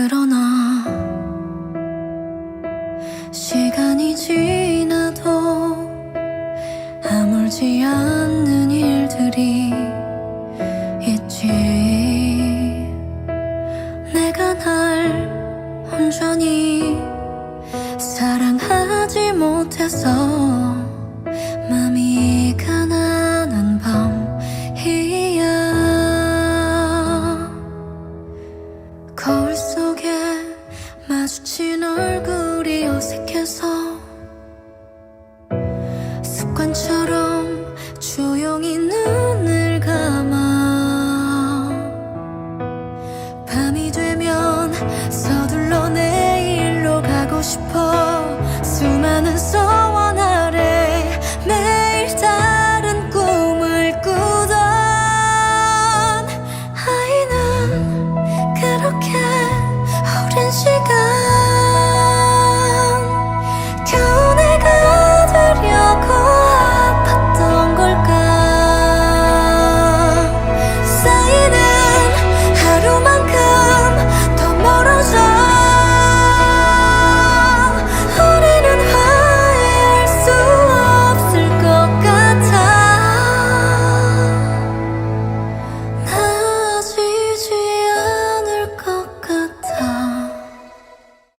그러나 시간이 지나도 아물지 않는 일들이 있지. 내가 날 온전히 사랑하지 못해서 맘이 가난한 밤이야. 거울 속에 마주친 얼굴이 어색해서 습관처럼 조용히 눈을 감아 밤이 되면 서둘러 내일로 가고 싶어 수많은 소